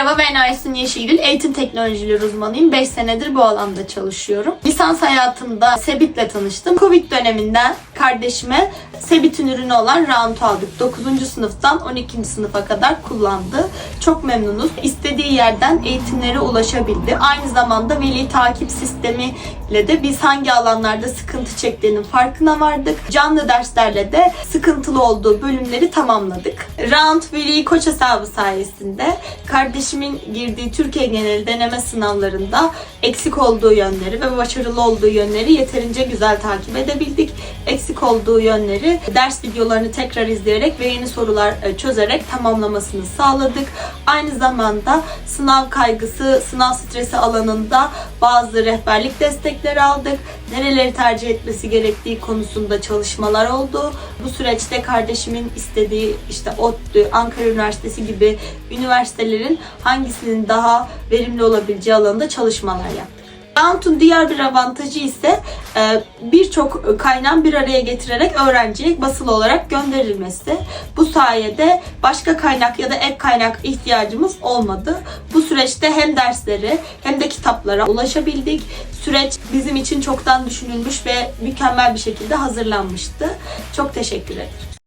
Merhaba ben Aysun Yeşilgül. Eğitim teknolojileri uzmanıyım. 5 senedir bu alanda çalışıyorum. Lisans hayatımda Sebit'le tanıştım. Covid döneminden kardeşime Sebit'in ürünü olan Round aldık. 9. sınıftan 12. sınıfa kadar kullandı. Çok memnunuz. İstediği yerden eğitimlere ulaşabildi. Aynı zamanda veli takip sistemiyle de biz hangi alanlarda sıkıntı çektiğinin farkına vardık. Canlı derslerle de sıkıntılı olduğu bölümleri tamamladık. Round Veli Koç hesabı sayesinde kardeşimin girdiği Türkiye geneli deneme sınavlarında eksik olduğu yönleri ve başarılı olduğu yönleri yeterince güzel takip edebildik. Eksik olduğu yönleri ders videolarını tekrar izleyerek ve yeni sorular e, çözerek tamamlamasını sağladık. Aynı zamanda sınav kaygısı, sınav stresi alanında bazı rehberlik destekleri aldık. Nereleri tercih etmesi gerektiği konusunda çalışmalar oldu. Bu süreçte kardeşimin istediği işte ODTÜ, Ankara Üniversitesi gibi üniversitelerin hangisinin daha verimli olabileceği alanında çalışmalar yaptık. Round'un diğer bir avantajı ise e, birçok kaynağın bir araya getirerek öğrenciye basılı olarak gönderilmesi. Bu sayede başka kaynak ya da ek kaynak ihtiyacımız olmadı. Bu süreçte hem dersleri hem de kitaplara ulaşabildik. Süreç bizim için çoktan düşünülmüş ve mükemmel bir şekilde hazırlanmıştı. Çok teşekkür ederim.